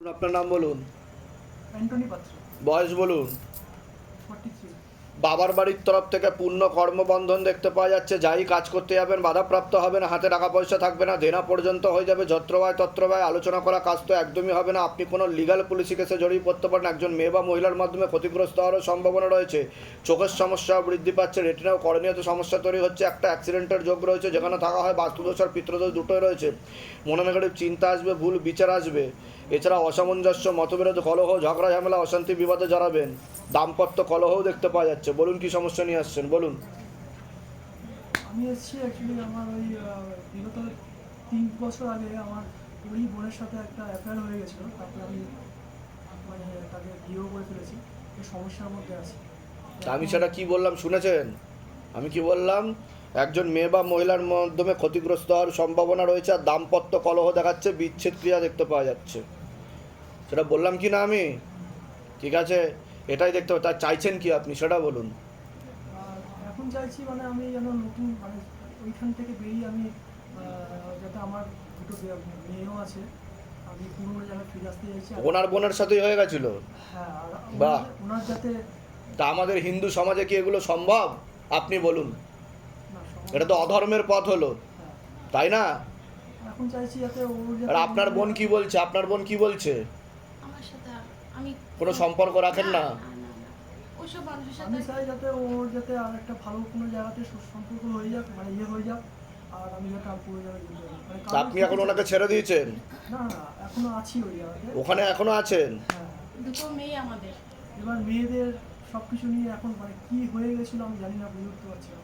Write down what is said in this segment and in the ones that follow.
আপনার নাম বলুন। বয়স বলুন। বাবার বাড়ির তরফ থেকে পূর্ণ কর্মবন্ধন দেখতে পাওয়া যাচ্ছে। যাই কাজ করতে যাবেন বাধাপ্রাপ্ত হবে না হাতে টাকা পয়সা থাকবে না দেনা পর্যন্ত হয়ে যাবে যত্রবায় তত্রবায় আলোচনা করা কাজ তো একদমই হবে না। আপনি কোনো লিগাল পুলিশি কেসে জড়িয়ে পড়তে পারেন একজন মেয়ে বা মহিলার মাধ্যমে ক্ষতিগ্রস্ত হওয়ারও সম্ভাবনা রয়েছে। চোখের সমস্যা বৃদ্ধি পাচ্ছে রেটিনা ও করণীয়তে সমস্যা তৈরি হচ্ছে একটা অ্যাক্সিডেন্টের যোগ রয়েছে যেখানে থাকা হয় বাস্তুদোষ আর পিত্রদোষ দুটোই রয়েছে। মনে নেগেটিভ চিন্তা আসবে ভুল বিচার আসবে। এছাড়া অসামঞ্জস্য মতবিরোধ কলহ ঝগড়া ঝামেলা অশান্তি বিবাদে জড়াবেন। দাম্পত্য কলহও দেখতে পাওয়া যাচ্ছে। বলুন কি সমস্যা নিয়ে আসছেন? বলুন। আমি এসেছি অ্যাকচুয়ালি আমার ওই বিগত তিন বছর আগে আমার ওই বোনের সাথে একটা অ্যাফেয়ার হয়ে গেছিল। তারপরে আমি মানে তাকে বিয়েও করে ফেলেছি। এই সমস্যার মধ্যে আছি। আমি সেটা কি বললাম শুনেছেন? আমি কি বললাম একজন মেয়ে বা মহিলার মাধ্যমে ক্ষতিগ্রস্ত হওয়ার সম্ভাবনা রয়েছে আর দাম্পত্য কলহ দেখাচ্ছে বিচ্ছেদ ক্রিয়া দেখতে পাওয়া যাচ্ছে। সেটা বললাম কি না আমি? ঠিক আছে এটাই দেখতে হবে তা চাইছেন কি আপনি? সেটা বলুন। এখন চাইছি মানে আমি যেন নতুন মানে ওইখান থেকে বেরিয়ে আমি যাতে আমার দুটো মেয়েও আছে আমি পুরোনো জায়গায় ফিরে আসতে চাইছি। ওনার বোনের সাথেই হয়ে গেছিল? হ্যাঁ বাহ। ওনার- যাতে তা আমাদের হিন্দু সমাজে কি এগুলো সম্ভব? আপনি বলুন। এটা তো অধর্মের পথ হলো। হ্যাঁ। তাই না? এখন চাইছি আর আপনার বোন কি বলছে? আপনার বোন কি বলছে? সাথে আমি কোনো সম্পর্ক রাখেন না? না। মানুষের সাথে আমি চাই যাতে ওর যাতে আর একটা ভালো কোনো জায়গাতে সুসম্পর্ক হয়ে যাক মানে ইয়ে হয়ে যাক আর আমি যাতে আর পুরো জায়গায় মানে আপনি এখন ওনাকে ছেড়ে দিয়েছেন? না না এখনও আছি ওই জায়গাতে। ওখানে এখনও আছেন? হ্যাঁ। দুটো মেয়ে আমাদের। এবার মেয়েদের সব কিছু নিয়ে এখন মানে কি হয়ে গেছিল আমি জানি না বুঝে উঠতে পারছি না।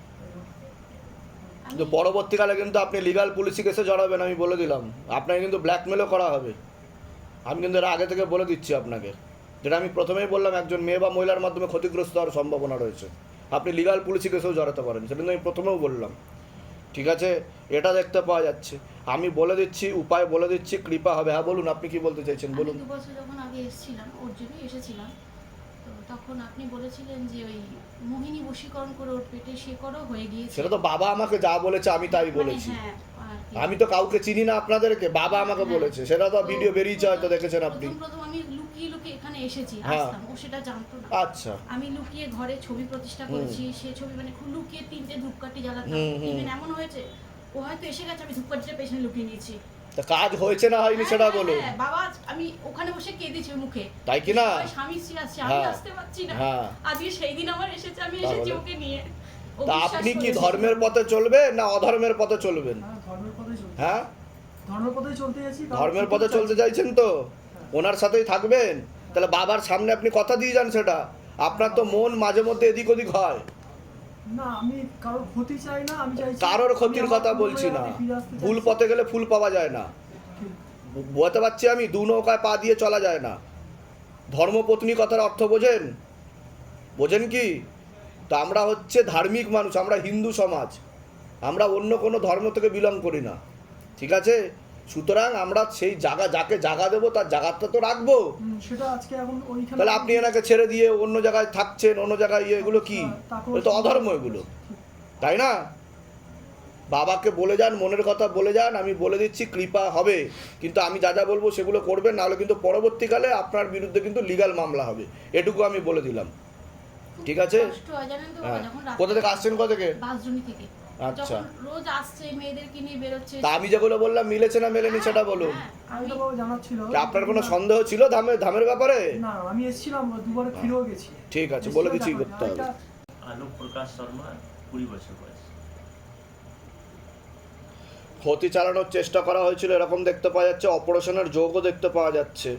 পরবর্তীকালে কিন্তু আপনি লিগাল পুলিশি কেসে জড়াবেন আমি বলে দিলাম। আপনাকে কিন্তু ব্ল্যাকমেলও করা হবে। আমি কিন্তু এরা আগে থেকে বলে দিচ্ছি আপনাকে যেটা আমি প্রথমেই বললাম একজন মেয়ে বা মহিলার মাধ্যমে ক্ষতিগ্রস্ত হওয়ার সম্ভাবনা রয়েছে। আপনি লিগাল পুলিশি কেসেও জড়াতে পারেন সেটা কিন্তু আমি প্রথমেও বললাম। ঠিক আছে? এটা দেখতে পাওয়া যাচ্ছে। আমি বলে দিচ্ছি উপায় বলে দিচ্ছি কৃপা হবে। হ্যাঁ বলুন আপনি কি বলতে চাইছেন? বলুন। দু বছর যখন আগে এসেছিলাম ওর জন্য এসেছিলাম। তো তখন আপনি বলেছিলেন যে ওই মোহিনী বশীকরণ করে ওর পেটে করো হয়ে গিয়েছে। সেটা তো বাবা আমাকে যা বলেছে আমি তাই মানে বলেছি। হ্যাঁ, আর কি। আমি তো কাউকে চিনি না আপনাদেরকে বাবা আমাকে হ্যাঁ। বলেছে। সেটা তো ভিডিও বেরিয়েছে হয়তো দেখেছেন আপনি। প্রথম প্রথম আমি লুকিয়ে লুকিয়ে এখানে এসেছি হ্যাঁ। আসতাম ও সেটা জানতো না। আচ্ছা। আমি লুকিয়ে ঘরে ছবি প্রতিষ্ঠা করেছি সে ছবি মানে খুব লুকিয়ে তিনটে ধূপকাঠি জ্বালাতাম। হুম, হুম। ইভেন এমন হয়েছে ও হয়তো এসে গেছে আমি ধূপকাঠিটা পেছনে লুকিয়ে নিয়েছি। তা কাজ হয়েছে না হয়নি সেটা হ্যাঁ, বলুন। হ্যাঁ, বাবা আমি ওখানে বসে কেঁদেছি মুখে। তাই কি না? স্বামী স্ত্রী আসছে আমি হ্যাঁ, আসতে পারছি না। হ্যাঁ। আজকে সেই দিন আমার এসেছে আমি এসেছি ওকে নিয়ে। তা আপনি কি ধর্মের পথে চলবেন না অধর্মের পথে চলবেন? হ্যাঁ ধর্মের পথেই চলছে। হ্যাঁ? ধর্মের পথেই চলতে গেছি কারণ ধর্মের কিছু পথে চলতে চাইছেন তো? ওনার সাথেই থাকবেন? তাহলে বাবার সামনে আপনি কথা দিয়ে যান সেটা। আপনার তো মন মাঝে মধ্যে এদিক ওদিক হয়। না আমি কারোর ক্ষতি চাই না আমি চাইছি কারোর ক্ষতির কথা বলছি না। ভুল পথে গেলে ফুল পাওয়া যায় না। বলতে পারছি আমি দু নৌকায় পা দিয়ে চলা যায় না। ধর্মপত্নী কথার অর্থ বোঝেন? বোঝেন কি? তো আমরা হচ্ছে ধার্মিক মানুষ আমরা হিন্দু সমাজ। আমরা অন্য কোনো ধর্ম থেকে বিলং করি না। ঠিক আছে? সুতরাং আমরা সেই জায়গা যাকে জায়গা দেবো তার জায়গাটা তো রাখব। সেটা আজকে এখন ওইখানে তাহলে আপনি এনাকে ছেড়ে দিয়ে অন্য জায়গায় থাকছেন অন্য জায়গায় ইয়ে এগুলো কি? তো অধর্ম এগুলো। তাই না? বাবাকে বলে যান মনের কথা বলে যান আমি বলে দিচ্ছি কৃপা হবে। কিন্তু আমি যা যা বলব সেগুলো করবেন নাহলে কিন্তু পরবর্তীকালে আপনার বিরুদ্ধে কিন্তু লিগাল মামলা হবে। এটুকু আমি বলে দিলাম। ঠিক আছে? কষ্ট হয় জানেন তো হ্যাঁ। কোথা থেকে আসছেন কোথা থেকে। আচ্ছা। রোজ আসছে মেয়েদেরকে নিয়ে বেরোচ্ছে? তা আমি যেগুলো বললাম মিলেছে না মেলেনি সেটা বলুন। হ্যাঁ, আমি তো বাবা জানার ছিল। কি আপনার কোনো সন্দেহ ছিল ধামের ধামের ব্যাপারে? না আমি এসেছিলাম দুবার ফিরেও গেছি। ঠিক আছে বলে দিচ্ছি করতে হবে। আলোক প্রকাশ শর্মা কুড়ি বছর বয়স। ক্ষতি চালানোর চেষ্টা করা হয়েছিল এরকম দেখতে পাওয়া যাচ্ছে অপারেশনের যোগও দেখতে পাওয়া যাচ্ছে।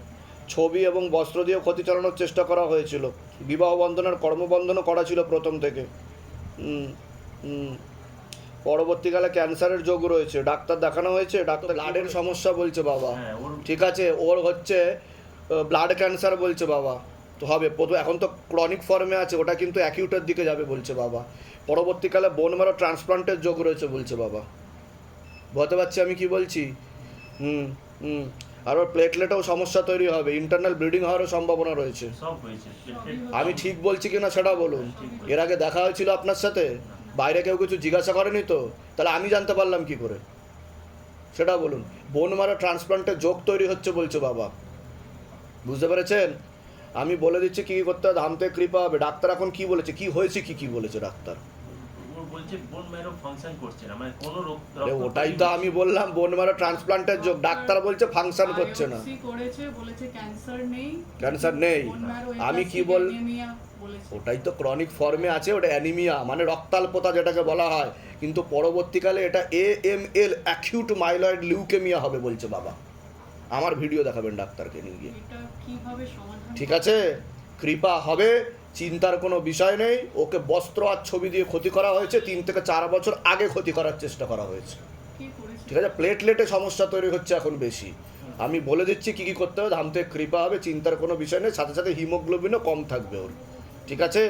ছবি এবং বস্ত্র দিয়েও ক্ষতি চালানোর চেষ্টা করা হয়েছিল। বিবাহ বন্ধনের কর্মবন্ধনও করা ছিল প্রথম থেকে। হুম, হুম। পরবর্তীকালে ক্যান্সারের যোগ রয়েছে। ডাক্তার দেখানো হয়েছে ডাক্তার ব্লাডের সমস্যা বলছে বাবা। হ্যাঁ ঠিক আছে ওর হচ্ছে ব্লাড ক্যান্সার বলছে বাবা। তো হবে প্রথম এখন তো ক্রনিক ফর্মে আছে ওটা কিন্তু অ্যাকিউটের দিকে যাবে বলছে বাবা। পরবর্তীকালে বোন মারো ট্রান্সপ্লান্টের যোগ রয়েছে বলছে বাবা। বুঝতে পারছি আমি কি বলছি? হুম হুম। আর ওর প্লেটলেটেও সমস্যা তৈরি হবে ইন্টারনাল ব্লিডিং হওয়ারও সম্ভাবনা রয়েছে। আমি ঠিক বলছি কিনা সেটা বলুন। এর আগে দেখা হয়েছিল আপনার সাথে? বাইরে কেউ কিছু জিজ্ঞাসা করেনি তো? তাহলে আমি জানতে পারলাম কি করে? সেটা বলুন। বোন মারা ট্রান্সপ্লান্টের যোগ তৈরি হচ্ছে বলছে বাবা। বুঝতে পেরেছেন? আমি বলে দিচ্ছি কী করতে হবে? ধামতে কৃপা হবে। ডাক্তার এখন কী বলেছে? কী হয়েছে কী কী বলেছে ডাক্তার? বলছে বোন ম্যারো ফাংশন করছে না মানে কোনো রোগ ওটাই তো আমি বললাম বোন ট্রান্সপ্লান্টের যোগ ডাক্তার বলছে ফাংশন করছে না। বায়োপসি করেছে বলেছে ক্যান্সার নেই। ক্যান্সার নেই। আমি কি বল ওটাই তো ক্রনিক ফর্মে আছে ওটা অ্যানিমিয়া মানে রক্তাল্পতা যেটাকে বলা হয়। কিন্তু পরবর্তীকালে এটা A M L acute myeloid leukaemia হবে বলছে বাবা। আমার ভিডিও দেখাবেন ডাক্তারকে নিয়ে গিয়ে। এটা কীভাবে সমাধান ঠিক আছে? কৃপা হবে। চিন্তার কোনো বিষয় নেই। ওকে বস্ত্র আর ছবি দিয়ে ক্ষতি করা হয়েছে। তিন থেকে চার বছর আগে ক্ষতি করার চেষ্টা করা হয়েছে। ঠিক আছে? প্লেটলেটে সমস্যা তৈরি হচ্ছে এখন বেশি। আমি বলে দিচ্ছি কি কি করতে হবে। ধাম থেকে কৃপা হবে চিন্তার কোনো বিষয় নেই। সাথে সাথে হিমোগ্লোবিনও কম থাকবে ওর। ঠিক আছে?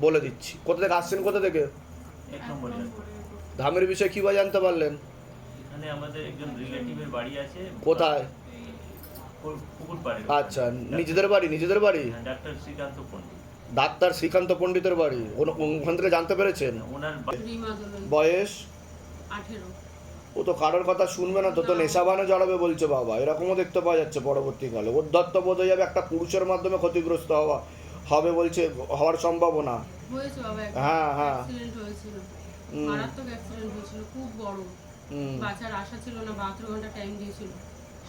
বলে দিচ্ছি। কোথা থেকে আসছেন? কোথা থেকে? ধামের বিষয়ে কী বা জানতে পারলেন? এখানে আমাদের একজন রিলেটিভের বাড়ি আছে। কোথায়? ওর পুকুর পাড়ে। আচ্ছা নিজেদের বাড়ি নিজেদের বাড়ি? ডাক্তার শ্রীকান্ত পণ্ডিত। ডাক্তার শ্রীকান্ত পণ্ডিতের বাড়ি। ওখান থেকে জানতে পেরেছেন? বয়স? ও তো কারোর কথা শুনবে না তো তো নেশাবানে জড়াবে বলছে বাবা। এরকমও দেখতে পাওয়া যাচ্ছে পরবর্তীকালে। উদ্ধত্ত বোধ হয়ে যাবে একটা পুরুষের মাধ্যমে ক্ষতিগ্রস্ত হওয়া হবে বলছে হওয়ার সম্ভাবনা। হয়েছে হ্যাঁ, হ্যাঁ। মারাত্মক অ্যাক্সিডেন্ট হয়েছিল খুব বড়। বাঁচার আশা ছিল না বাহাত্তর ঘণ্টা টাইম দিয়েছিল।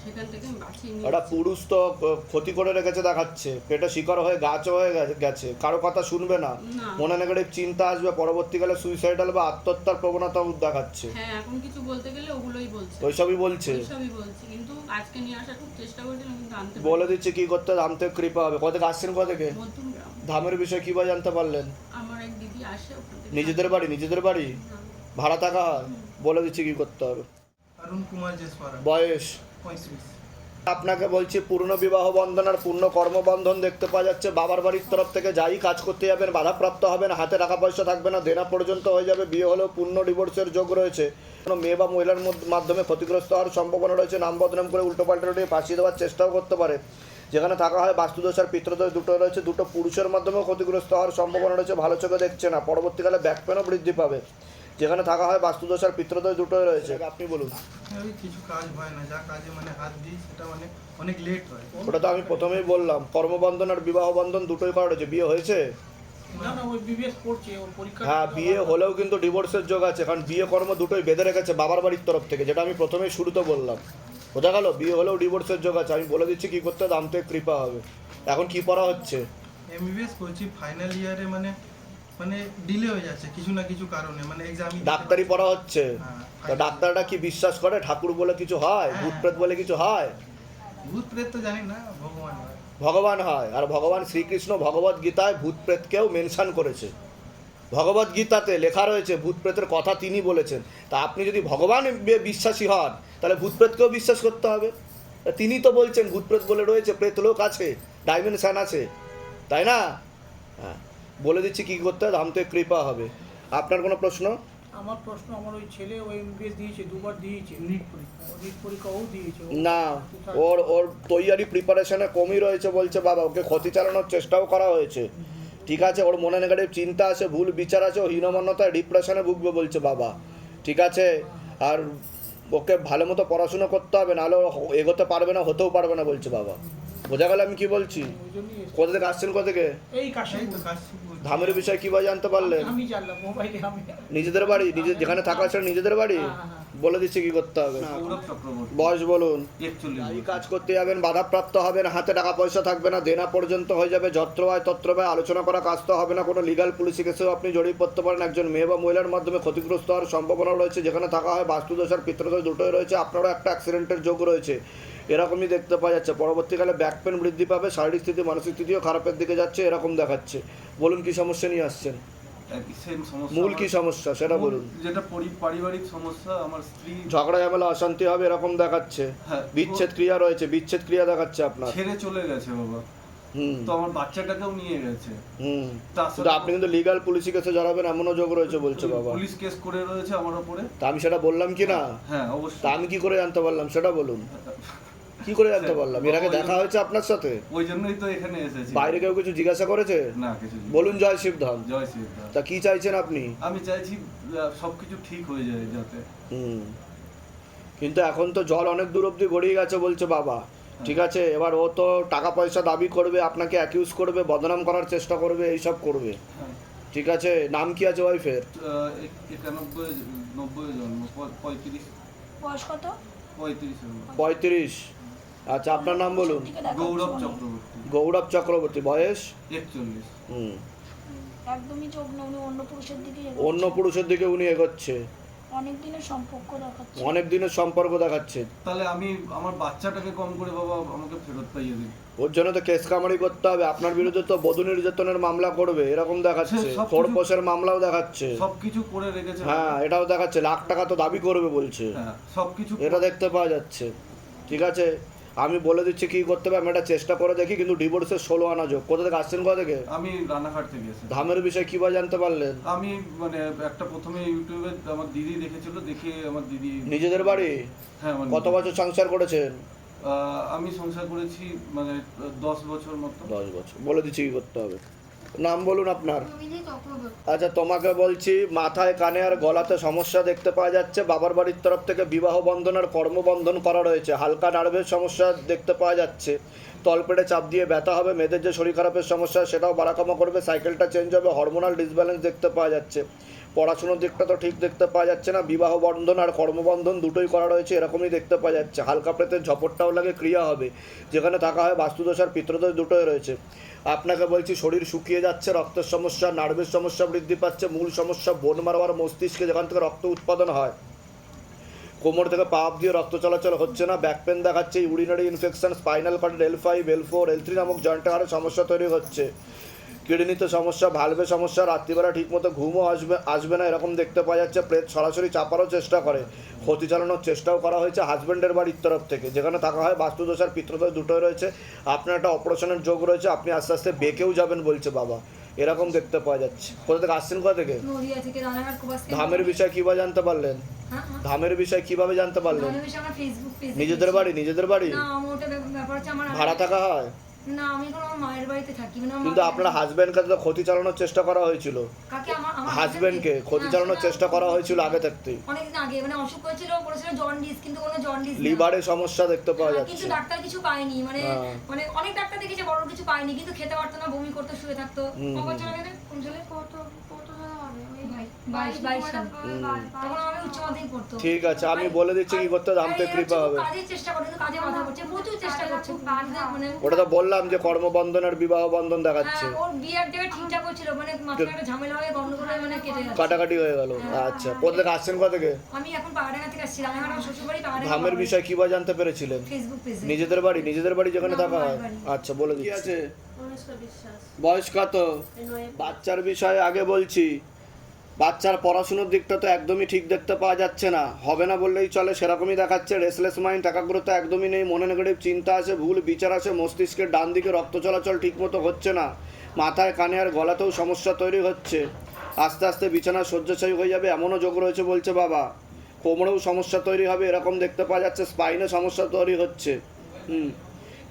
সেখান থেকে আমি বাঁচিয়ে নিয়ে একটা পুরুষ তো ক্ষতি করে রেখেছে দেখাচ্ছে। পেটে শিকার হয়ে গাছও হয়ে গে- গেছে। কারও কথা শুনবে না। মনে নেগেটিভ চিন্তা আসবে পরবর্তীকালে সুইসাইডাল বা আত্মহত্যার প্রবণতা দেখাচ্ছে। হ্যাঁ এখন কিছু বলতে গেলে ওগুলোই বলছে। ওইসবই বলছে? ওইসবই বলছে। কিন্তু আজকে নিয়ে আসার খুব চেষ্টা করছিলাম কিন্তু আনতে বলে দিচ্ছে কি করতে? ধাম থেকে কৃপা হবে। কত থেকে আসছেন কোথা থেকে? ধামের বিষয়ে কি বা জানতে পারলেন? আমার এক দিদি আসে নিজেদের বাড়ি নিজেদের বাড়ি? ভাড়া থাকা হয়? বলে দিচ্ছে কি করতে হবে। অরুণ কুমার জেসওয়ারা বয়স? আপনাকে বলছি, পূর্ণ বিবাহ বন্ধন আর পূর্ণ কর্মবন্ধন দেখতে পাওয়া যাচ্ছে। বাবার বাড়ির তরফ থেকে যাই কাজ করতে যাবেন, বাধাপ্রাপ্ত হবেন, হাতে টাকা পয়সা থাকবে না, দেনা পর্যন্ত হয়ে যাবে, বিয়ে হলেও পূর্ণ ডিভোর্সের যোগ রয়েছে। কোনো মেয়ে বা মহিলার মাধ্যমে ক্ষতিগ্রস্ত হওয়ার সম্ভাবনা রয়েছে, নাম বদনাম করে উল্টো পাল্টা দিয়ে ফাঁসিয়ে দেওয়ার চেষ্টাও করতে পারে। যেখানে থাকা হয় বাস্তুদোষ আর পিতৃদোষ দুটো রয়েছে, দুটো পুরুষের মাধ্যমেও ক্ষতিগ্রস্ত হওয়ার সম্ভাবনা রয়েছে, ভালো চোখে দেখছে না। পরবর্তীকালে ব্যাক পেনও বৃদ্ধি পাবে। যেখানে থাকা হয় বাস্তুদোষ আর পিতৃদোষ দুটোই রয়েছে। আপনি বলুন। কিছু কাজ হয় না যা কাজে মানে হাত দিই সেটা মানে অনেক লেট হয়। ওটা তো আমি প্রথমেই বললাম কর্মবন্ধন আর বিবাহ বন্ধন দুটোই করা রয়েছে। বিয়ে হয়েছে? না না ওই বিবিএস পড়ছে ওর পরীক্ষা হ্যাঁ বিয়ে হলেও কিন্তু ডিভোর্সের যোগ আছে কারণ বিয়ে কর্ম দুটোই বেঁধে রেখেছে বাবার বাড়ির তরফ থেকে যেটা আমি প্রথমেই শুরুতে বললাম। বোঝা গেল? বিয়ে হলেও ডিভোর্সের যোগ আছে। আমি বলে দিচ্ছি কি করতে হবে দাম থেকে কৃপা হবে। এখন কি পড়া হচ্ছে? এমবিবিএস করছি ফাইনাল ইয়ারে মানে মানে ডিলে হয়ে যাচ্ছে কিছু না কিছু কারণে মানে এক্সাম ডাক্তারি পড়া হচ্ছে। হ্যাঁ, তা ডাক্তারটা কি বিশ্বাস করে? ঠাকুর বলে কিছু হয়? হ্যাঁ। ভূত প্রেত বলে কিছু হয়। ভূত প্রেত তো জানি না ভগবান হয়। ভগবান হয়। আর ভগবান শ্রীকৃষ্ণ ভগবত গীতায় ভূত প্রেতকেও মেনশন করেছে। ভগবত গীতাতে লেখা রয়েছে ভূত প্রেতের কথা তিনি বলেছেন। তা আপনি যদি ভগবান বিশ্বাসী হন তাহলে ভূত প্রেতকেও বিশ্বাস করতে হবে। তিনি তো বলছেন ভূত প্রেত বলে রয়েছে প্রেত লোক আছে ডাইমেনশন আছে। তাই না? হ্যাঁ। বলে দিচ্ছি কী করতে হবে থেকে কৃপা হবে। আপনার কোনো প্রশ্ন? আমার প্রশ্ন আমার ওই ছেলে ওই এমবিএস দিয়েছে দুবার দিয়েছে। নিট পরীক্ষা। নিট পরীক্ষাও দিয়েছে না ওর ওর তৈয়ারি প্রিপারেশনে কমই রয়েছে বলছে বাবা ওকে ক্ষতি চালানোর চেষ্টাও করা হয়েছে। ঠিক আছে ওর মনে নেগেটিভ চিন্তা আছে ভুল বিচার আছে ও হীনমন্যতায় ডিপ্রেশনে ভুগবে বলছে বাবা। ঠিক আছে আর ওকে ভালো মতো পড়াশুনো করতে হবে নাহলে ও এগোতে পারবে না হতেও পারবে না বলছে বাবা। বোঝা গেল আমি কি বলছি। কোথা থেকে আসছেন কোথা থেকে? এই কাশি ধামের বিষয়ে কী বা জানতে পারলেন? আমি জানলাম মোবাইলে আমি নিজেদের বাড়ি নিজে যেখানে থাকা আছে নিজেদের বাড়ি? হ্যাঁ, হ্যাঁ, হ্যাঁ। বলে দিচ্ছি কি করতে হবে? বয়স বলুন। এই কাজ করতে যাবেন বাধাপ্রাপ্ত হবেন হাতে টাকা পয়সা থাকবে না দেনা পর্যন্ত হয়ে যাবে যত্র ব্যয় তত্র আলোচনা করা কাজ তো হবে না কোনো লিগাল পুলিশ কেসেও আপনি জড়িয়ে পড়তে পারেন একজন মেয়ে বা মহিলার মাধ্যমে ক্ষতিগ্রস্ত হওয়ার সম্ভাবনা রয়েছে যেখানে থাকা হয় বাস্তুদোষ আর পিতৃদোষ দুটোই রয়েছে আপনারও একটা অ্যাক্সিডেন্টের যোগ রয়েছে। এরকমই দেখতে পাওয়া যাচ্ছে। পরবর্তীকালে ব্যাক পেন বৃদ্ধি পাবে শারীরিক স্থিতি মানসিক স্থিতিও খারাপের দিকে যাচ্ছে এরকম দেখাচ্ছে। বলুন কি সমস্যা নিয়ে আসছেন? মূল কি সমস্যা সেটা বলুন। যেটা পারিবারিক সমস্যা আমার স্ত্রী ঝগড়া ঝামেলা অশান্তি হবে এরকম দেখাচ্ছে। হ্যাঁ, বিচ্ছেদ ক্রিয়া রয়েছে বিচ্ছেদ ক্রিয়া দেখাচ্ছে আপনার। ছেড়ে চলে গেছে বাবা। তো আমার বাচ্চাটাকেও নিয়ে গেছে। হুম। আপনি কিন্তু লিগাল পুলিশি কেসে জড়াবেন এমনও যোগ রয়েছে বলছে বাবা। পুলিশ কেস করে রয়েছে আমার উপরে। তা আমি সেটা বললাম কি না? হ্যাঁ অবশ্যই। আমি কি করে জানতে পারলাম সেটা বলুন। কি করে জানতে পারলাম? এর আগে দেখা হয়েছে আপনার সাথে? ওই জন্যই তো এখানে এসেছি। বাইরে কেউ কিছু জিজ্ঞাসা করেছে? না কিছু বলুন জয় শিবধাম। জয় শ্রীরাম তা কি চাইছেন আপনি? আমি চাইছি সবকিছু ঠিক হয়ে যায় যাতে। হুম। কিন্তু এখন তো জল অনেক দূর অব্দি গড়িয়ে গেছে বলছে বাবা। ঠিক আছে এবার ও তো টাকা পয়সা দাবি করবে আপনাকে অ্যাকিউজ করবে বদনাম করার চেষ্টা করবে এইসব করবে। হ্যাঁ। ঠিক আছে নাম কি আছে ওয়াইফের? পঁয়ত্রিশ। আচ্ছা আপনার নাম বলুন? গৌরব চক্রবর্তী। গৌরব চক্রবর্তী বয়স? একচল্লিশ। হুম। একদমই চোখ না উনি অন্য পুরুষের দিকে অন্য পুরুষের দিকে উনি এগোচ্ছে? অনেক দিনের সম্পর্ক দেখাচ্ছে। অনেক দিনের সম্পর্ক দেখাচ্ছে। তাহলে আমি আমার বাচ্চাটাকে কম করে বাবা আমাকে ফেরত পাইয়ে দিন। ওর জন্য তো কেস কামারি করতে হবে আপনার বিরুদ্ধে তো বধূ নির্যাতনের মামলা করবে এরকম দেখাচ্ছে। খোরপোশের মামলাও দেখাচ্ছে। সবকিছু করে রেখেছে। হ্যাঁ এটাও দেখাচ্ছে লাখ টাকা তো দাবি করবে বলছে। হ্যাঁ সবকিছু এটা দেখতে পাওয়া যাচ্ছে। ঠিক আছে? আমি বলে দিচ্ছি কি করতে হবে আমি একটা চেষ্টা করে দেখি কিন্তু ডিভোর্সের ষোলো আনা যোগ। কোথা থেকে আসছেন কোথা থেকে? আমি রান্নাঘাট থেকে এসেছি। ধামের বিষয়ে কি বা জানতে পারলেন? আমি মানে একটা প্রথমে ইউটিউবে আমার দিদি দেখেছিল দেখে আমার দিদি নিজেদের বাড়ি? হ্যাঁ আমার কত বছর সংসার করেছেন? আমি সংসার করেছি মানে দশ বছর মতো। দশ বছর। বলে দিচ্ছি কি করতে হবে। নাম বলুন আপনার। আচ্ছা তোমাকে বলছি মাথায় কানে আর গলাতে সমস্যা দেখতে পাওয়া যাচ্ছে। বাবার বাড়ির তরফ থেকে বিবাহ বন্ধন আর কর্মবন্ধন করা রয়েছে। হালকা নার্ভের সমস্যা দেখতে পাওয়া যাচ্ছে। তলপেটে চাপ দিয়ে ব্যথা হবে মেয়েদের যে শরীর খারাপের সমস্যা সেটাও বাড়াকামা করবে সাইকেলটা চেঞ্জ হবে হরমোনাল ডিসব্যালেন্স দেখতে পাওয়া যাচ্ছে। পড়াশোনার দিকটা তো ঠিক দেখতে পাওয়া যাচ্ছে না। বিবাহ বন্ধন আর কর্মবন্ধন দুটোই করা রয়েছে, এরকমই দেখতে পাওয়া যাচ্ছে। হালকা প্রেতের ঝপটটাও লাগে, ক্রিয়া হবে। যেখানে থাকা হয় বাস্তুদোষ আর পিত্রদোষ দুটোই রয়েছে। আপনাকে বলছি, শরীর শুকিয়ে যাচ্ছে, রক্তের সমস্যা, নার্ভের সমস্যা বৃদ্ধি পাচ্ছে, মূল সমস্যা বোন মারবার মস্তিষ্কে যেখান থেকে রক্ত উৎপাদন হয়। কোমর থেকে পা অব্দি রক্ত চলাচল হচ্ছে না। ব্যাক পেন দেখাচ্ছে urinary infection spinal cord L five L four L three নামক জয়েন্টে আরও সমস্যা তৈরি হচ্ছে। কিডনিতে সমস্যা ভালভে সমস্যা রাত্রিবেলা ঠিকমতো ঘুমও আসবে আসবে না এরকম দেখতে পাওয়া যাচ্ছে। প্রেত সরাসরি চাপারও চেষ্টা করে। ক্ষতি চালানোর চেষ্টাও করা হয়েছে হাজব্যান্ডের বাড়ির তরফ থেকে। যেখানে থাকা হয় বাস্তুদোষ আর পিত্রদোষ দুটোই রয়েছে। আপনার একটা অপারেশনের যোগ রয়েছে আপনি আস্তে আস্তে বেঁকেও যাবেন বলছে বাবা। এরকম দেখতে পাওয়া যাচ্ছে। কোথা থেকে আসছেন কোথা থেকে? ধামের বিষয়ে কীভাবে জানতে পারলেন? হ্যাঁ হ্যাঁ। ধামের বিষয়ে কীভাবে জানতে পারলেন? ধানের বিষয়ে আমার ফেসবুক পেজ নিজেদের বাড়ি নিজেদের বাড়ি? ভাড়া থাকা হয়? না আমি এখন আমার মায়ের বাড়িতে থাকি। মানে আমার কিন্তু আপনার হাজব্যান্ডকে তো ক্ষতি চালানোর চেষ্টা করা হয়েছিল। কাকে? আমার আমার হাজব্যান্ডকে ক্ষতি চালানোর চেষ্টা করা হয়েছিল আগে থাকতেই অনেকদিন আগে। মানে অসুখ হয়েছিল বলেছিল জন্ডিস কিন্তু কোনো জন্ডিস না। লিভারে সমস্যা দেখতে পাওয়া হ্যাঁ, যাচ্ছে। কিন্তু ডাক্তার কিছু পায়নি। মানে হ্যাঁ। মানে অনেক ডাক্তার দেখেছে বড় কিছু পায়নি কিন্তু খেতে পারতো না বমি করতে শুয়ে থাকতো। হুম, কখন হুম। চলে গেলে কোন ছেলে কত কত ঠিক আছে আমি বলে দিচ্ছি কি করতে দামতে কৃপা হবে। মানে ওটা তো বললাম যে কর্মবন্ধন আর বিবাহ বন্ধন দেখাচ্ছে। হ্যাঁ, মানে একটা ঝামেলা হয়ে গন্ডগোল হয়ে মানে কাটাকাটি হয়ে গেল। আচ্ছা কোথা থেকে আসছেন কোথা থেকে? ধামের বিষয় কীভাবে জানতে পেরেছিলেন? নিজেদের বাড়ি নিজেদের বাড়ি যেখানে থাকা হয়? আচ্ছা বলে দিচ্ছি। বয়স কত? বাচ্চার বিষয়ে আগে বলছি। বাচ্চার পড়াশুনোর দিকটা তো একদমই ঠিক দেখতে পাওয়া যাচ্ছে না। হবে না বললেই চলে, সেরকমই দেখাচ্ছে রেসলেস মাইন্ড একাগ্রতা একদমই নেই, মনে নেগেটিভ চিন্তা আছে, ভুল বিচার আছে, মস্তিষ্কের ডান দিকে রক্ত চলাচল ঠিকমতো হচ্ছে না। মাথায়, কানে আর গলাতেও সমস্যা তৈরি হচ্ছে। আস্তে আস্তে বিছানা শয্যাশায়ী হয়ে যাবে, এমনও যোগ রয়েছে বলছে বাবা। কোমরেও সমস্যা তৈরি হবে, এরকম দেখতে পাওয়া যাচ্ছে স্পাইনে সমস্যা তৈরি হচ্ছে। হুম।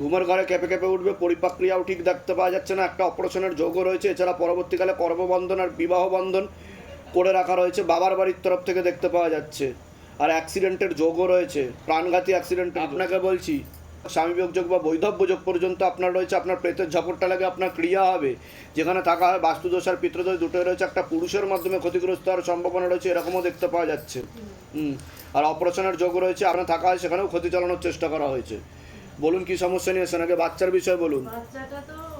ঘুমের ঘরে কেঁপে কেঁপে উঠবে পরিপাক্রিয়াও ঠিক দেখতে পাওয়া যাচ্ছে না, একটা অপারেশনের যোগও রয়েছে, এছাড়া পরবর্তীকালে কর্মবন্ধন আর বিবাহ বন্ধন করে রাখা রয়েছে বাবার বাড়ির তরফ থেকে দেখতে পাওয়া যাচ্ছে। আর অ্যাক্সিডেন্টের যোগও রয়েছে প্রাণঘাতী অ্যাক্সিডেন্ট আপনাকে বলছি। স্বামী বিয়োগ যোগ বা বৈধব্য যোগ পর্যন্ত আপনার রয়েছে আপনার প্রেতের ঝপটটা লাগে আপনার ক্রিয়া হবে। যেখানে থাকা হয় বাস্তুদোষ আর পিতৃদোষ দুটোই রয়েছে একটা পুরুষের মাধ্যমে ক্ষতিগ্রস্ত হওয়ার সম্ভাবনা রয়েছে এরকমও দেখতে পাওয়া যাচ্ছে। হুম। আর অপারেশনের যোগ রয়েছে আপনার থাকা হয় সেখানেও ক্ষতি চালানোর চেষ্টা করা হয়েছে। বলুন কি সমস্যা নিয়েছেন আগে বাচ্চার বিষয়ে বলুন। বাচ্চাটা তো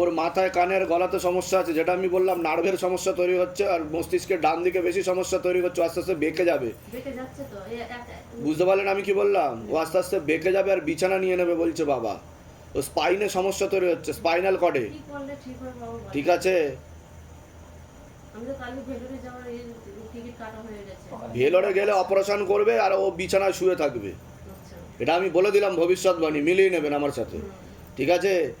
ওর মাথায় কানের গলাতে সমস্যা আছে যেটা আমি বললাম নার্ভের সমস্যা তৈরি হচ্ছে আর মস্তিষ্কের ডান দিকে বেশি সমস্যা তৈরি হচ্ছে আস্তে আস্তে বেঁকে যাবে। বুঝতে পারলেন আমি কি বললাম? ও আস্তে আস্তে বেঁকে যাবে আর বিছানা নিয়ে নেবে বলছে বাবা। ও স্পাইনে সমস্যা তৈরি হচ্ছে স্পাইনাল কর্ডে ঠিক আছে? ভেলোরে গেলে অপারেশন করবে আর ও বিছানায় শুয়ে থাকবে। আচ্ছা। এটা আমি বলে দিলাম ভবিষ্যৎবাণী মিলিয়ে নেবেন আমার সাথে। ঠিক আছে?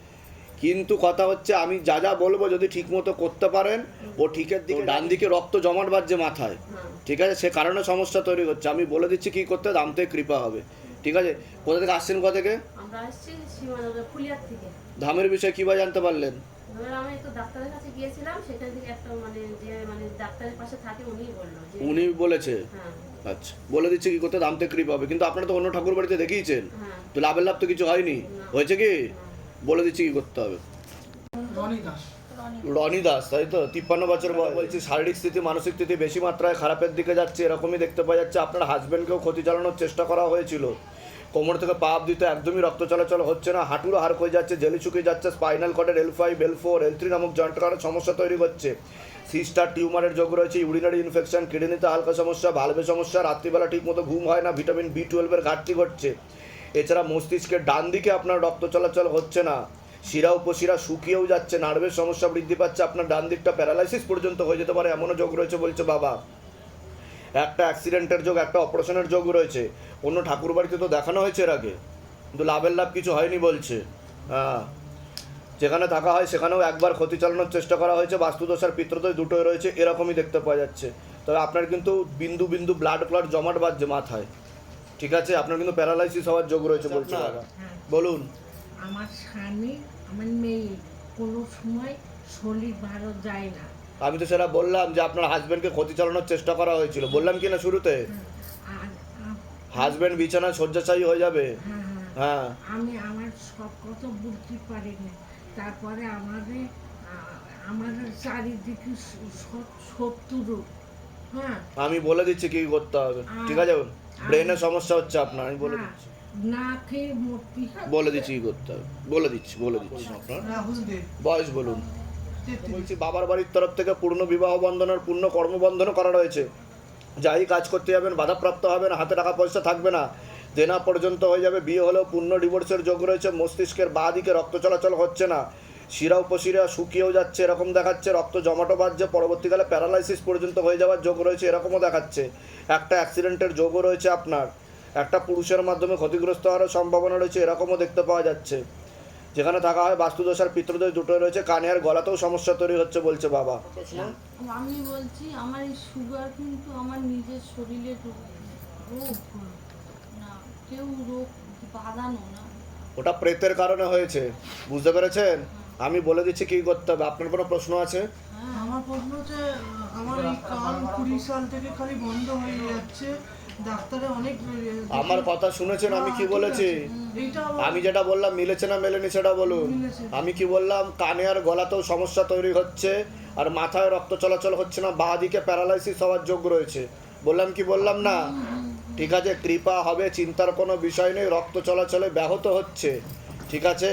কিন্তু কথা হচ্ছে আমি যা যা বলব যদি ঠিকমতো করতে পারেন ও ঠিকের দিকে ডান দিকে। রক্ত জমাট বাজছে মাথায়। হ্যাঁ। ঠিক আছে? সে কারণে সমস্যা তৈরি হচ্ছে। আমি বলে দিচ্ছি কি করতে দাম থেকে কৃপা হবে। ঠিক আছে? কোথা থেকে আসছেন কোথা থেকে? থেকে। ধামের বিষয়ে কীভাবে জানতে পারলেন? থেকে মানে মানে থাকে উনি বলেছে? হ্যাঁ। আচ্ছা। বলে দিচ্ছে কি করতে দামতে কৃপ হবে। কিন্তু আপনারা তো অন্য ঠাকুর বাড়িতে দেখিয়েছেন। হ্যাঁ। তো লাভের লাভ তো কিছু হয়নি। হয়েছে কি? বলে দিচ্ছি কি করতে হবে। রনি দাস। রনি রনি দাস তাই তো? তিপ্পান্ন বছর বয়স বলছি শারীরিক স্থিতি মানসিক স্থিতি বেশি মাত্রায় খারাপের দিকে যাচ্ছে এরকমই দেখতে পাওয়া যাচ্ছে। আপনার হাজব্যান্ডকেও ক্ষতি চালানোর চেষ্টা করা হয়েছিল। কোমর থেকে পাপ দিতে একদমই রক্ত চলাচল হচ্ছে না হাঁটুরও হার হয়ে যাচ্ছে জেলি শুকিয়ে যাচ্ছে spinal কর্ডের L five L four L three নামক জয়েন্ট কারণে সমস্যা তৈরি করছে সিস্টার টিউমারের যোগ রয়েছে ইউরিনারি ইনফেকশন কিডনিতে হালকা সমস্যা ভালভে সমস্যা রাত্রিবেলা ঠিকমতো ঘুম হয় না ভিটামিন বি টুয়েলভের ঘাটতি ঘটছে। এছাড়া মস্তিষ্কের ডান দিকে আপনার রক্ত চলাচল হচ্ছে না। শিরা উপশিরা শুকিয়েও যাচ্ছে, নার্ভের সমস্যা বৃদ্ধি পাচ্ছে, আপনার ডান দিকটা প্যারালাইসিস পর্যন্ত হয়ে যেতে পারে, এমনও যোগ রয়েছে বলছে বাবা। একটা অ্যাক্সিডেন্টের যোগ, একটা অপারেশনের যোগ রয়েছে। অন্য ঠাকুর বাড়িতে তো দেখানো হয়েছে এর আগে, কিন্তু লাভের লাভ কিছু হয়নি বলছে। হ্যাঁ যেখানে থাকা হয় সেখানেও একবার ক্ষতি চালানোর চেষ্টা করা হয়েছে বাস্তুদোষ আর পিত্রদোষ দুটোই রয়েছে, এরকমই দেখতে পাওয়া যাচ্ছে। তবে আপনার কিন্তু বিন্দু বিন্দু ব্লাড ক্লট জমাট বাজছে মাথায়। ঠিক আছে আপনার কিন্তু প্যারালাইসিস হওয়ার যোগ রয়েছে বলছে বাবা বলুন। আমার স্বামী আমার মেয়ে কোনো সময় শরীর ভালো যায় না। আমি তো সেটা বললাম যে আপনার হাজব্যান্ডকে ক্ষতি চালানোর চেষ্টা করা হয়েছিল। বললাম কি না শুরুতে? আ- হাজব্যান্ড বিছানায় শয্যাশায়ী হয়ে যাবে? হ্যাঁ, হ্যাঁ, হ্যাঁ। আমি আমার সব কথা বুঝতে পারি না তারপরে আমাদের আমাদের চারিদিকে শত্রু হ্যাঁ। আমি বলে দিচ্ছি কি করতে হবে। ঠিক আছে ব্রেনের সমস্যা হচ্ছে আপনার আমি বলে হ্যাঁ, দিচ্ছি। না খেয়ে মূর্তি বলে দিচ্ছি কি করতে হবে? বলে দিচ্ছি বলে দিচ্ছি আপনার। বয়স বলুন। বলছি বাবার বাড়ির তরফ থেকে পূর্ণ বিবাহ বন্ধনের পূর্ণ কর্মবন্ধনও করা রয়েছে। যাই কাজ করতে যাবেন বাধাপ্রাপ্ত হবেন হাতে টাকা পয়সা থাকবে না। দেনা পর্যন্ত হয়ে যাবে বিয়ে হলেও পূর্ণ ডিভোর্সের যোগ রয়েছে মস্তিষ্কের বাঁ দিকে রক্ত চলাচল হচ্ছে না। শিরা উপশিরা শুকিয়েও যাচ্ছে এরকম দেখাচ্ছে রক্ত জমাটো বাজছে পরবর্তীকালে প্যারালাইসিস পর্যন্ত হয়ে যাওয়ার যোগ রয়েছে এরকমও দেখাচ্ছে। একটা অ্যাক্সিডেন্টের যোগও রয়েছে আপনার। একটা পুরুষের মাধ্যমে ক্ষতিগ্রস্ত হওয়ার সম্ভাবনা রয়েছে এরকমও দেখতে পাওয়া যাচ্ছে। যেখানে থাকা হয় বাস্তুদোষ আর পিত্রদোষ দুটো রয়েছে কানে আর গলাতেও সমস্যা তৈরি হচ্ছে বলছে বাবা। আমি বলছি আমার এই সুগার কিন্তু আমার নিজের শরীরের রোগ রোগ না কেউ রোগ বাঁধানো না। ওটা প্রেতের কারণে হয়েছে বুঝতে পেরেছেন? আমি বলে দিচ্ছি কি করতে হবে। আপনার কোনো প্রশ্ন আছে? আমার প্রশ্ন হচ্ছে আমার এই কান কুড়ি সাল থেকে খালি বন্ধ হয়ে যাচ্ছে। ডাক্তারে অনেক আমার কথা শুনেছেন আমি কি হ্যাঁ, বলেছি? আমি যেটা বললাম মিলেছে না মেলেনি সেটা বলুন। আমি কি বললাম কানে আর গলাতেও সমস্যা তৈরি হচ্ছে আর মাথায় রক্ত চলাচল হচ্ছে না বাঁ দিকে প্যারালাইসিস হওয়ার যোগ রয়েছে। বললাম কি বললাম না? ঠিক আছে কৃপা হবে চিন্তার কোনো বিষয় নেই রক্ত চলাচলে ব্যাহত হচ্ছে। ঠিক আছে?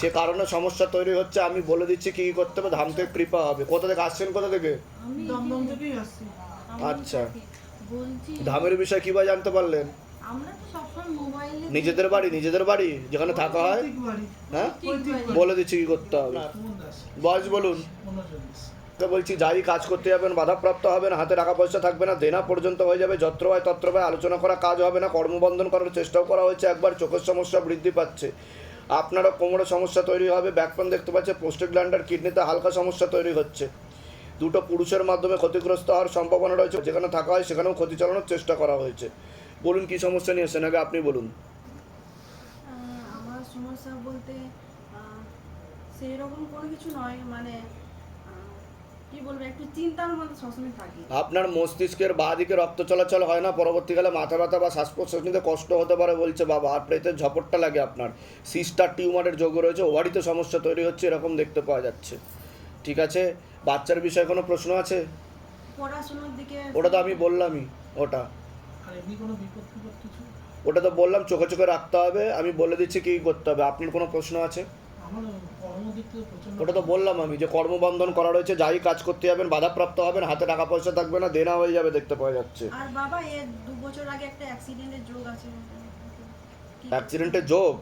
সে কারণে সমস্যা তৈরি হচ্ছে আমি বলে দিচ্ছি কি কি করতে হবে ধাম থেকে কৃপা হবে। কোথা থেকে আসছেন কোথা থেকে? আমি দমদম থেকেই আসছি। আমি আচ্ছা। বলছি ধামের বিষয়ে কীভাবে জানতে পারলেন? আমরা তো সবসময় মোবাইলে নিজেদের বাড়ি নিজেদের বাড়ি যেখানে থাকা হয়? হ্যাঁ? বলে দিচ্ছি কি করতে হবে। বয়স বলুন। তো বলছি যাই কাজ করতে যাবেন বাধাপ্রাপ্ত হবেন হাতে টাকা পয়সা থাকবে না দেনা পর্যন্ত হয়ে যাবে যত্র হয় তত্র হয় আলোচনা করা কাজ হবে না কর্মবন্ধন করার চেষ্টাও করা হয়েছে একবার চোখের সমস্যা বৃদ্ধি পাচ্ছে। আপনারও কোমরে সমস্যা তৈরি হবে ব্যাকপেন দেখতে পাচ্ছে পোস্টেড গ্ল্যান্ডার কিডনিতে হালকা সমস্যা তৈরি হচ্ছে। দুটো পুরুষের মাধ্যমে ক্ষতিগ্রস্ত হওয়ার সম্ভাবনা রয়েছে, যেখানে থাকা হয় সেখানেও ক্ষতি চালানোর চেষ্টা করা হয়েছে। বলুন, কি সমস্যা নিয়ে এসেছেন? আগে আপনি বলুন। আমার সমস্যা বলতে কোনো কিছু নয় মানে কি বলব একটু চিন্তার মধ্যে সবসময় থাকি। আপনার মস্তিষ্কের বাঁ দিকে রক্ত চলাচল হয় না পরবর্তীকালে মাথা ব্যথা বা শ্বাস প্রশ্বাস নিতে কষ্ট হতে পারে বলছে বাবা। আর প্রেতের ঝপটটা লাগে আপনার। সিস্টার টিউমারের যোগ রয়েছে ওভারিতে সমস্যা তৈরি হচ্ছে এরকম দেখতে পাওয়া যাচ্ছে। ঠিক আছে? বাচ্চার বিষয়ে কোনো প্রশ্ন আছে? পড়াশোনার দিকে ওটা তো আমি বললামই ওটা। ওটা তো বললাম চোখে চোখে রাখতে হবে। আমি বলে দিচ্ছি কি করতে হবে। আপনার কোনো প্রশ্ন আছে? ওটা তো বললাম আমি যে কর্মবন্ধন করা রয়েছে যাই কাজ করতে যাবেন বাধাপ্রাপ্ত হবেন হাতে টাকা পয়সা থাকবে না দেনা হয়ে যাবে দেখতে পাওয়া যাচ্ছে। আর বাবা এর দু বছর আগে একটা অ্যাক্সিডেন্টের যোগ আছে। অ্যাক্সিডেন্টের যোগ?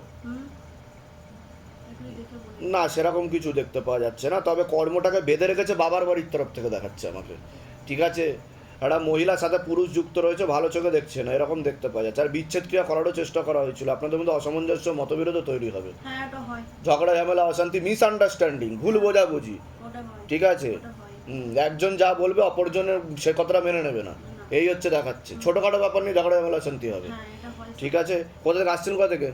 না সেরকম কিছু দেখতে পাওয়া যাচ্ছে না তবে কর্মটাকে বেঁধে রেখেছে বাবার বাড়ির তরফ থেকে দেখাচ্ছে আমাকে। ঠিক আছে? একটা মহিলার সাথে পুরুষ যুক্ত রয়েছে ভালো চোখে দেখছে না এরকম দেখতে পাওয়া যাচ্ছে। আর বিচ্ছেদ ক্রিয়া করারও চেষ্টা করা হয়েছিল। আপনাদের মধ্যে অসামঞ্জস্য মতবিরোধও তৈরি হবে। হ্যাঁ হয়। ঝগড়া ঝামেলা অশান্তি মিসআন্ডারস্ট্যান্ডিং ভুল বোঝাবুঝি। ঠিক আছে? হয়। একজন যা বলবে অপরজনের সে কথাটা মেনে নেবে না। এই হচ্ছে দেখাচ্ছে। ছোটোখাটো ব্যাপার নিয়ে ঝগড়া ঝামেলা অশান্তি হবে। হ্যাঁ হয়। ঠিক আছে? কোথা থেকে আসছেন কোথা থেকে?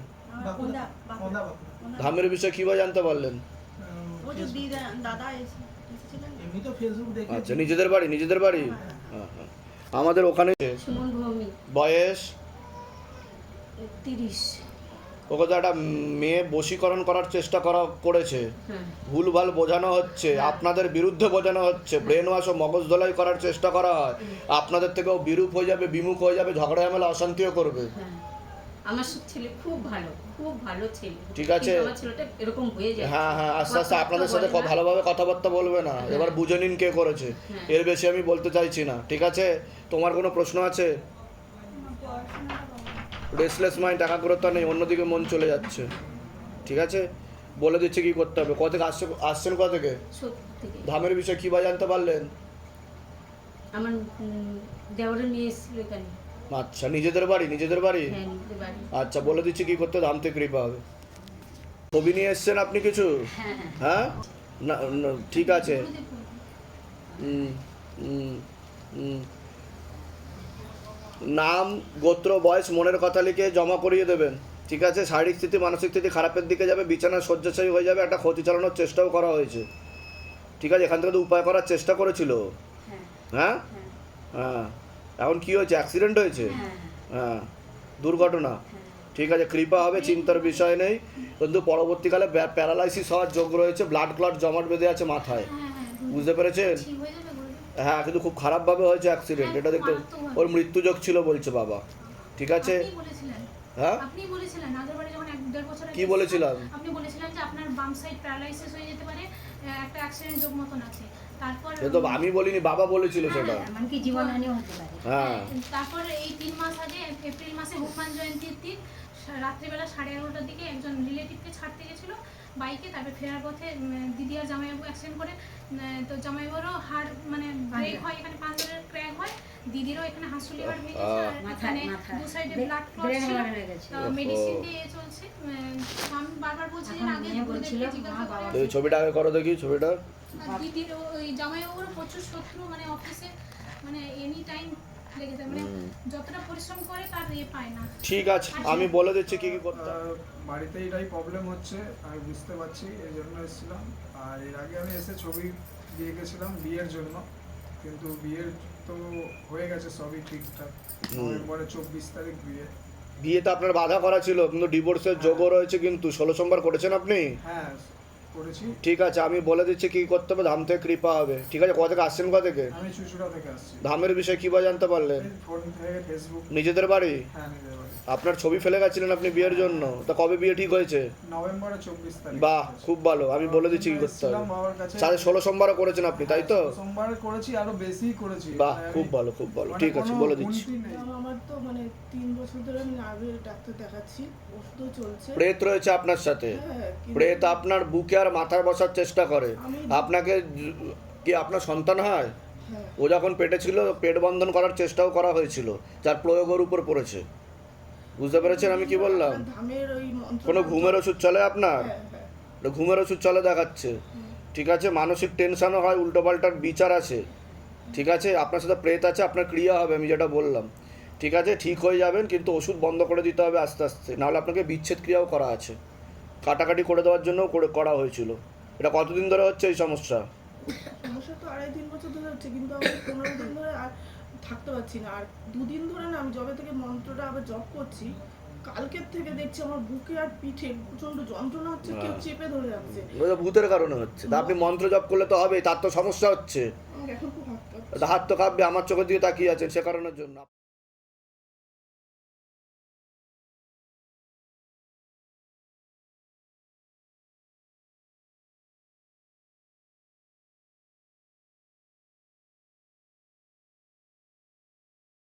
ধামের বিষয়ে কীভাবে জানতে পারলেন? আচ্ছা নিজেদের বাড়ি নিজেদের বাড়ি? হ্যাঁ হ্যাঁ। আমাদের ওখানে সুমন ভৌমি বয়স? তিরিশ। ওকে তো একটা মেয়ে বশীকরণ করার চেষ্টা করা করেছে। হ্যাঁ। ভুলভাল বোঝানো হচ্ছে আপনাদের বিরুদ্ধে বোঝানো হচ্ছে ব্রেন ওয়াশ ও মগজ ধোলাই করার চেষ্টা করা হয়। আপনাদের থেকেও বিরূপ হয়ে যাবে বিমুখ হয়ে যাবে ঝগড়া ঝামেলা অশান্তিও করবে। হ্যাঁ। আমার ছেলে খুব ভালো। খুব ভালো ছেলে। ঠিক আছে। আমার ছেলেটা এরকম হয়ে যায়। হ্যাঁ হ্যাঁ আস্তে আস্তে আপনাদের সাথে। ভালোভাবে কথাবার্তা বলবে না। এবার বুঝে নিন কে করেছে। হ্যাঁ। এর বেশি আমি বলতে চাইছি না। ঠিক আছে? তোমার কোনো প্রশ্ন আছে? রেসলেস মাইন্ড একাগ্রতা নেই। অন্যদিকে মন চলে যাচ্ছে। ঠিক আছে? বলে দিচ্ছে কি করতে হবে। কত থেকে আসছে আসছেন কোথা থেকে ধামের বিষয়ে কী বা জানতে পারলেন? আমার দেওরে নিয়ে এসেছিল এখানে। আচ্ছা নিজেদের বাড়ি নিজেদের বাড়ি? হ্যাঁ নিতে পারি আচ্ছা বলে দিচ্ছি কি করতে ধাম থেকে কৃপা হবে। ছবি নিয়ে এসছেন আপনি কিছু? হ্যাঁ হ্যাঁ। হ্যাঁ? না ঠিক আছে। নাম গোত্র বয়স মনের কথা লিখে জমা করিয়ে দেবেন। ঠিক আছে? শারীরিক স্থিতি মানসিক স্থিতি খারাপের দিকে যাবে বিছানা শয্যাশায়ী হয়ে যাবে একটা ক্ষতি চালানোর চেষ্টাও করা হয়েছে। ঠিক আছে? এখান থেকে তো উপায় করার চেষ্টা করেছিল। হ্যাঁ। হ্যাঁ। এখন কি হয়েছে? অ্যাক্সিডেন্ট হয়েছে? হ্যাঁ হ্যাঁ। দুর্ঘটনা। ঠিক আছে কৃপা হবে চিন্তার বিষয় নেই। কিন্তু পরবর্তীকালে প্যারালাইসিস হওয়ার যোগ রয়েছে ব্লাড ক্লট জমাট বেঁধে আছে মাথায়। বুঝতে পেরেছেন? হ্যাঁ কিন্তু খুব খারাপভাবে হয়েছে অ্যাক্সিডেন্ট এটা দেখতে ওর মৃত্যুযোগ ছিল বলছে বাবা। ঠিক আছে? হ্যাঁ? কি বলেছিলাম? আপনি বলেছিলেন যে আপনার বাম সাইড প্যারালাইসিস হয়ে যেতে পারে একটা অ্যাক্সিডেন্ট যোগ মতন আছে। সে তো আমি বলিনি বাবা বলেছিল সেটা। এমনকি জীবনহানিও হতে পারে। হ্যাঁ। তারপর এই তিন মাস আগে এপ্রিল মাসে হনুমান জয়ন্তীর দিন রাত্রিবেলা সাড়ে এগারোটার দিকে একজন রিলেটিভকে ছাড়তে গেছিল বাইকে তারপর ফেরার পথে দিদি আর জামাইবাবু অ্যাক্সিডেন্ট করে তো জামাইবাবুরও হাড় মানে ব্রেক হয় এখানে পাঁজরের ক্র্যাক হয় দিদিরও এখানে হাঁসুলি হাড় ভেঙেছে আর এখানে দু সাইডে ব্লাড ক্লট ছিল। মেডিসিন দিয়ে চলছে আমি বারবার বলছি যে আগে এই ছবিটা আগে করো দেখি ছবিটা। দিদির ওই জামাইবাবুরও প্রচুর শত্রু মানে অফিসে মানে এনি টাইম লেগে যায়। মানে যতটা পরিশ্রম করে তার পায় না। ঠিক আছে আমি বলে দিচ্ছি কি কি করতে বাড়িতে এটাই প্রবলেম হচ্ছে আমি বুঝতে পারছি এই জন্য এসেছিলাম। আর এর আগে আমি এসে ছবি দিয়ে গেছিলাম বিয়ের জন্য কিন্তু বিয়ের তো হয়ে গেছে সবই ঠিকঠাক। নভেম্বরের চব্বিশ তারিখ বিয়ে। বিয়েতে আপনার বাধা করা ছিল কিন্তু ডিভোর্সের যোগও রয়েছে কিন্তু ষোলো সোমবার করেছেন আপনি? হ্যাঁ করেছি। ঠিক আছে আমি বলে দিচ্ছি কি করতে হবে ধাম থেকে কৃপা হবে। ঠিক আছে কোথা থেকে আসছেন কোথা থেকে? আমি চুচুড়া থেকে আসছি। ধামের বিষয়ে কি বা জানতে পারলেন ফোন থেকে ফেসবুক নিজেদের বাড়ি? হ্যাঁ আপনার ছবি ফেলে গেছিলেন আপনি বিয়ের জন্য? তা কবে বিয়ে ঠিক হয়েছে? নভেম্বরের চব্বিশ তারিখ। বাহ খুব ভালো। আমি বলে দিচ্ছি কি করতে হবে। সাড়ে ষোলো সোমবারও করেছেন আপনি তাই তো? সোমবার করেছি আরও বেশি করেছি। বাহ খুব ভালো খুব ভালো। মানে ঠিক আছে বলে দিচ্ছি। আমার তো মানে তিন বছর ধরে আমি নার্ভের ডাক্তার দেখাচ্ছি ওষুধও চলছে। প্রেত রয়েছে আপনার সাথে। হ্যাঁ প্রেত আপনার বুকে আর মাথায় বসার চেষ্টা করে। আপনাকে কি আপনার সন্তান হয়? হ্যাঁ। ও যখন পেটে ছিল পেট বন্ধন করার চেষ্টাও করা হয়েছিল। যার প্রয়োগের উপর পড়েছে। বুঝতে পেরেছেন আমি কি বললাম? ওই মন্ত্র কোনো ঘুমের ওষুধ চলে আপনার? হ্যাঁ হ্যাঁ। ঘুমের ওষুধ চলে দেখাচ্ছে। ঠিক আছে মানসিক টেনশনও হয় উল্টোপাল্টার বিচার আছে। ঠিক আছে আপনার সাথে প্রেত আছে আপনার ক্রিয়া হবে আমি যেটা বললাম। ঠিক আছে ঠিক হয়ে যাবেন কিন্তু ওষুধ বন্ধ করে দিতে হবে আস্তে আস্তে। নাহলে আপনাকে বিচ্ছেদ ক্রিয়াও করা আছে। কাটাকাটি করে দেওয়ার জন্যও করে করা হয়েছিল। এটা কতদিন ধরে হচ্ছে এই সমস্যা? সমস্যা তো আড়াই তিন বছর ধরে হচ্ছে কিন্তু আমি পনেরো দিন ধরে আর থাকতে পারছি না। আর দুদিন ধরে না আমি যবে থেকে মন্ত্রটা আবার জপ করছি কালকের থেকে দেখছি আমার বুকে আর পিঠে প্রচণ্ড যন্ত্রণা হচ্ছে কেউ। চেপে ধরে রাখছে। ওটা ভূতের কারণে হচ্ছে। আপনি মন্ত্র জপ করলে তো হবে তার তো সমস্যা হচ্ছে। হাত তো কাঁপবে আমার চোখের দিকে তাকিয়ে আছেন সে কারণের জন্য।